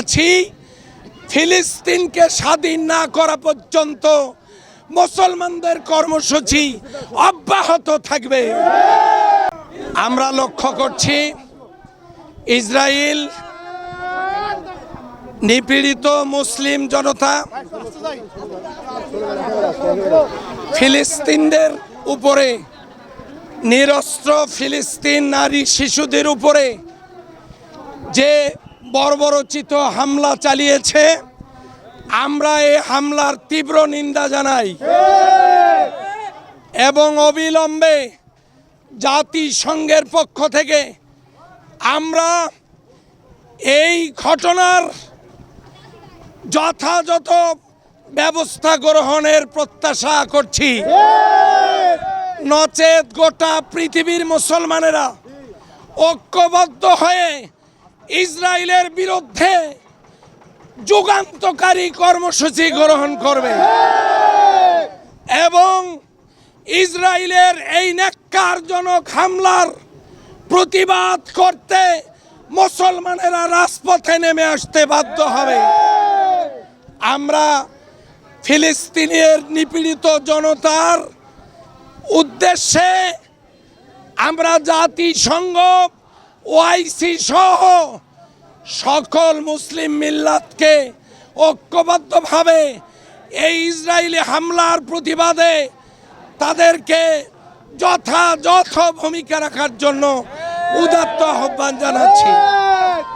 আছি, ফিলিস্তিনকে স্বাধীন না করা পর্যন্ত মুসলমানদের কর্মসূচি অব্যাহত থাকবে। আমরা লক্ষ্য করছি ইসরায়েল নিপীড়িত মুসলিম জনতা ফিলিস্তিনদের উপরে, নিরস্ত্র ফিলিস্তিন নারী শিশুদের উপরে, যে বর্বরচিত হামলা চালিয়েছে। আমরা এই হামলার তীব্র নিন্দা জানাই। এবং অবিলম্বে জাতিসংঘের পক্ষ থেকে আমরা এই ঘটনার যথাযথ ব্যবস্থা গ্রহণের প্রত্যাশা করছি। নচেত গোটা পৃথিবীর মুসলমানেরা ঐক্যবদ্ধ হয়ে ইসরায়েলের বিরুদ্ধে যুগান্তকারী কর্মসূচি গ্রহণ করবে। এবং ইসরায়েলের এই ন্যাক্কারজনক হামলার প্রতিবাদ করতে মুসলমানেরা রাজপথে নেমে আসতে বাধ্য হবে। আমরা ফিলিস্তিনের নিপীড়িত জনতার উদ্দেশ্যে আমরা জাতিসংঘ ওআইসি সহ সকল মুসলিম মিল্লাতকে ঐক্যবদ্ধভাবে এই ইসরায়েলি হামলার প্রতিবাদে তাদেরকে যথাযথ ভূমিকা রাখার জন্য উদাত্ত আহ্বান জানাচ্ছি।